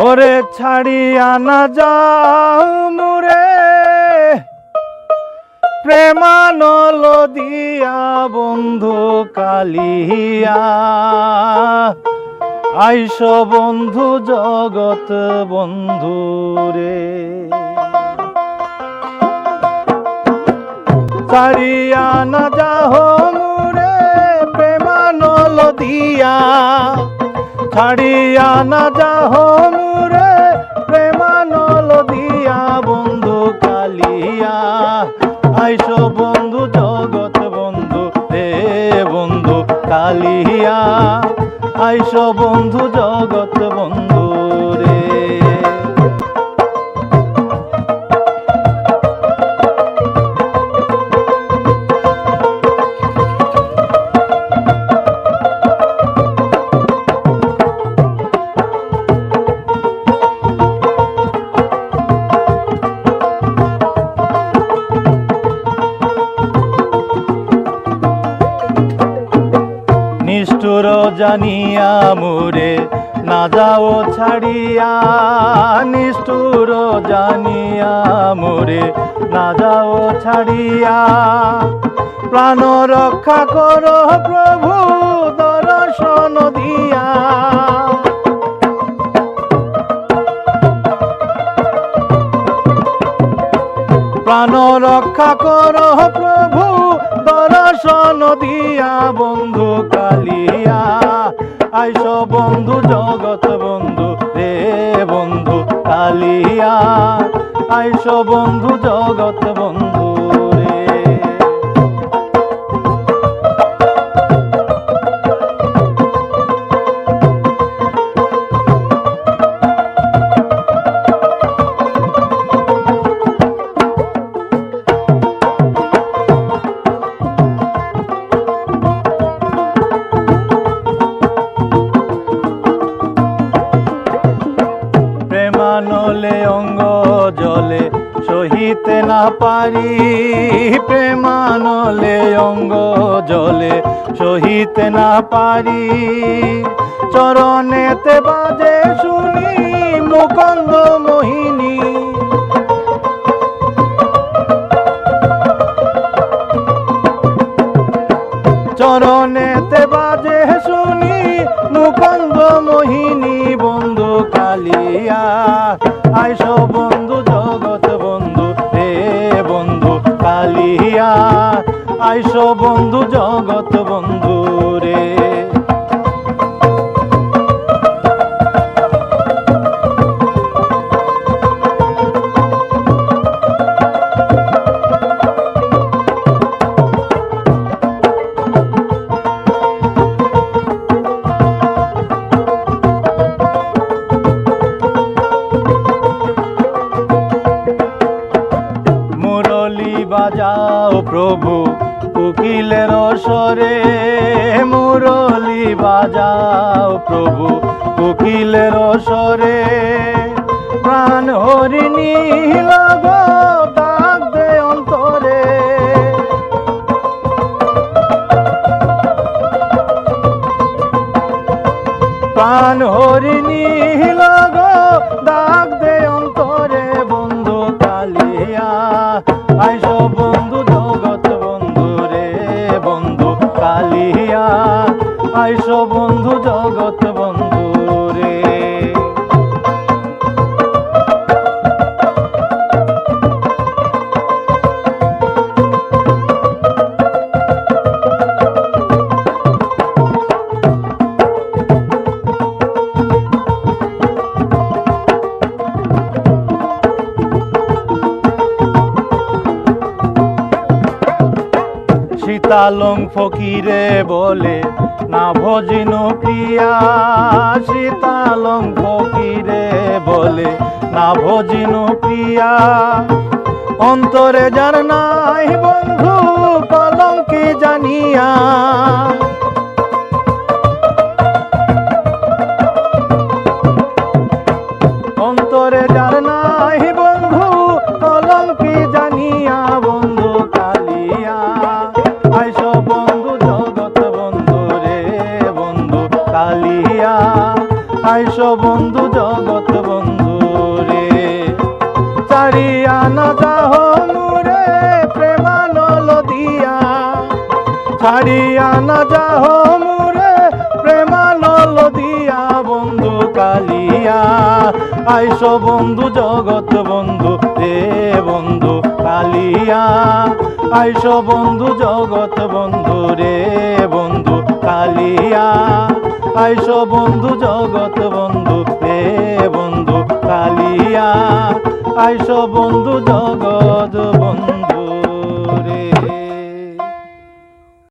ওরে ছাড়িয়া না যাও মুরে প্রেমানল দিয়া বন্ধু কালিয়া। আইস বন্ধু জগত বন্ধু রে ছাড়িয়া না যাও মুরে প্রেমানল দিয়া ছাড়িয়া না যাহ মুরে প্রেমানল দিয়া বন্ধু কালিয়া। আইস বন্ধু, জগৎ বন্ধু, রে বন্ধু কালিয়া। আইস বন্ধু, জগৎ বন্ধু জানিয়া মোরে, না যাও ছাড়িয়া, নিষ্ঠুর জানিয়া মোরে, না যাও ছাড়িয়া। প্রাণ রক্ষা করো প্রভু রক্ষা করো প্রভু, দর্শন দিয়া বন্ধু কালিয়া। আইস বন্ধু জগত বন্ধু রে বন্ধু কালিয়া। আইস বন্ধু জগত বন্ধু জলে সহিতে না পারি, প্রেমানলে অঙ্গ জলে সহিতে না পারি। চরণেতে বাজে শুনি মুকন্দ মোহিনী। চরণেতে বাজে শুনি মুকন্দ মোহিনী, বন্ধু কালিয়া আইস আইস বন্ধু জগৎ বন্ধু রে। প্রভু উকিলের স্বরে মুরলি বাজাও প্রভু। উকিলের স্বরে প্রাণ হরিণী লগ দে অন্তরে। প্রাণ হরিণী লগ ডাক আইস বন্ধু জগৎ সীতালং ফকিরে বলে, না ভজিনু প্রিয়া, সীতালং ফকিরে বলে, না ভজিনু প্রিয়া, অন্তরে যার নাই বন্ধু কলঙ্কি জানিয়া? অন্তরে যার কালিয়া। আইস বন্ধু জগত বন্ধু রে। চারিয়া না যাহ নুরে প্রেমানল দিয়া। ছাড়িয়া না যাহ মুরে প্রেমানল দিয়া। বন্ধু কালিয়া, আইস বন্ধু জগত বন্ধু রে। বন্ধু কালিয়া, আইস বন্ধু জগত বন্ধু রে। বন্ধু কালিয়া। আইস বন্ধু জগৎ বন্ধু হে বন্ধু কালিয়া। আইস